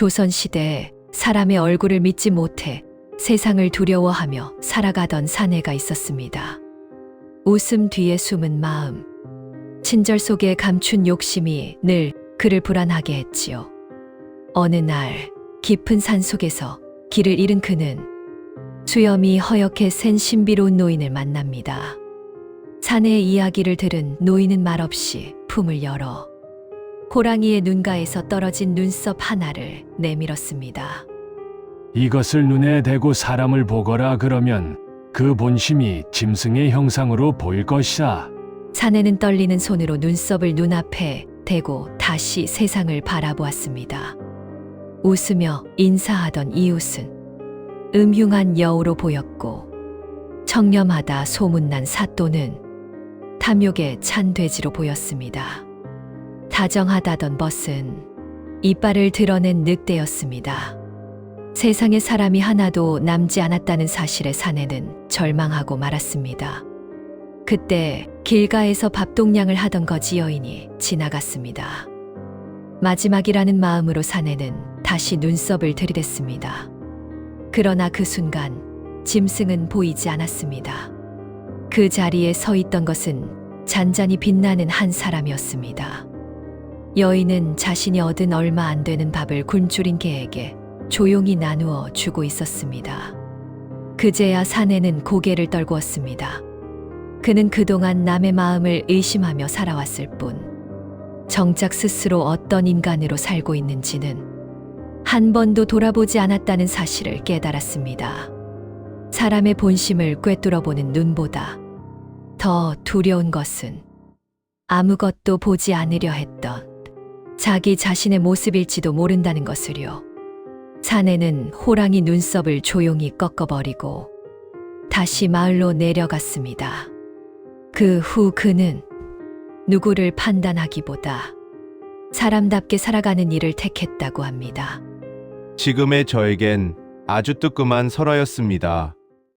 조선시대에 사람의 얼굴을 믿지 못해 세상을 두려워하며 살아가던 사내가 있었습니다. 웃음 뒤에 숨은 마음, 친절 속에 감춘 욕심이 늘 그를 불안하게 했지요. 어느 날 깊은 산 속에서 길을 잃은 그는 수염이 허옇게 센 신비로운 노인을 만납니다. 사내의 이야기를 들은 노인은 말없이 품을 열어 호랑이의 눈가에서 떨어진 눈썹 하나를 내밀었습니다. 이것을 눈에 대고 사람을 보거라 그러면 그 본심이 짐승의 형상으로 보일 것이다. 사내는 떨리는 손으로 눈썹을 눈앞에 대고 다시 세상을 바라보았습니다. 웃으며 인사하던 이웃은 음흉한 여우로 보였고 청렴하다 소문난 사또는 탐욕에 찬 돼지로 보였습니다. 다정하다던 벗은 이빨을 드러낸 늑대였습니다. 세상에 사람이 하나도 남지 않았다는 사실에 사내는 절망하고 말았습니다. 그때 길가에서 밥동량을 하던 거지 여인이 지나갔습니다. 마지막이라는 마음으로 사내는 다시 눈썹을 들이댔습니다. 그러나 그 순간 짐승은 보이지 않았습니다. 그 자리에 서 있던 것은 잔잔히 빛나는 한 사람이었습니다. 여인은 자신이 얻은 얼마 안 되는 밥을 굶주린 개에게 조용히 나누어 주고 있었습니다. 그제야 사내는 고개를 떨구었습니다. 그는 그동안 남의 마음을 의심하며 살아왔을 뿐, 정작 스스로 어떤 인간으로 살고 있는지는 한 번도 돌아보지 않았다는 사실을 깨달았습니다. 사람의 본심을 꿰뚫어보는 눈보다 더 두려운 것은 아무것도 보지 않으려 했던 자기 자신의 모습일지도 모른다는 것을요. 사내는 호랑이 눈썹을 조용히 꺾어버리고 다시 마을로 내려갔습니다. 그 후 그는 누구를 판단하기보다 사람답게 살아가는 일을 택했다고 합니다. 지금의 저에겐 아주 뜨끔한 설화였습니다.